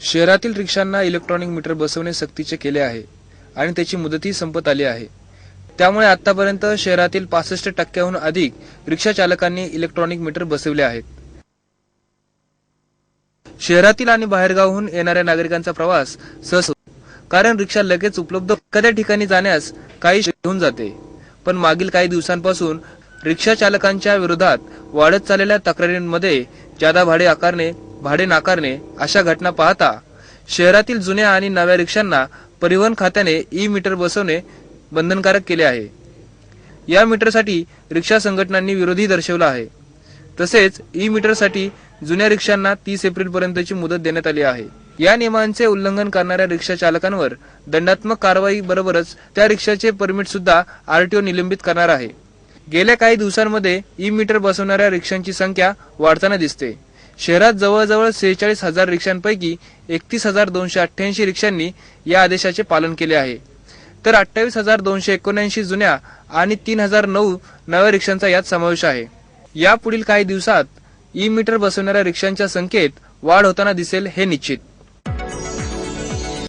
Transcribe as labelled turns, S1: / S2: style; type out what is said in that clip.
S1: शहरातील रिक्षांना electronic meter बसवणे सक्तीचे केले आहे आणि त्याची मुदतही संपत आली आहे. त्यामुळे आतापर्यंत शहरातील पासष्ट टक्क्याहून अधिक रिक्षा चालकांनी इलेक्ट्रॉनिक मीटर बसवले आहेत. शहरातील आणि बाहेरगावहून येणाऱ्या नागरिकांचा प्रवास सहज होतो. कारण रिक्षा लगेच उपलब्ध एखाद्या ठिकाणी जाण्यास काही घेऊन जाते. पण मागील काही दिवसांपासून रिक्षा चालकांच्या विरोधात वाढत चाललेल्या तक्रारींमध्ये जादा भाडे आकारणे भाडे नाकारणे अशा घटना पाहता शहरातील जुन्या आणि नव्या रिक्षांना परिवहन खात्याने ई मीटर बसवणे बंधनकारक केले आहे. या मीटरसाठी रिक्षा संघटनांनी विरोधी दर्शवला आहे. तसेच ई मीटरसाठी जुन्या रिक्षांना तीस एप्रिल पर्यंतची मुदत देण्यात आली आहे. या नियमांचे उल्लंघन करणाऱ्या रिक्षा चालकांवर दंडात्मक कारवाई बरोबरच त्या रिक्षाचे परमिट सुद्धा आरटीओ निलंबित करणार आहे. गेल्या काही दिवसांमध्ये ई मीटर बसवणाऱ्या रिक्षांची संख्या वाढताना दिसते. शहरात जवळजवळ सेहेचाळीस हजार रिक्षांपैकी एकतीस हजार दोनशे अठ्ठ्याऐंशी रिक्षांनी या आदेशाचे पालन केले आहे. तर अठ्ठावीस हजार दोनशे एकोणऐंशी जुन्या आणि तीन हजार नऊ नव्या रिक्षांचा यात समावेश आहे. यापुढील काही दिवसात ई मीटर बसवणाऱ्या रिक्षांच्या संख्येत वाढ होताना दिसेल हे निश्चित.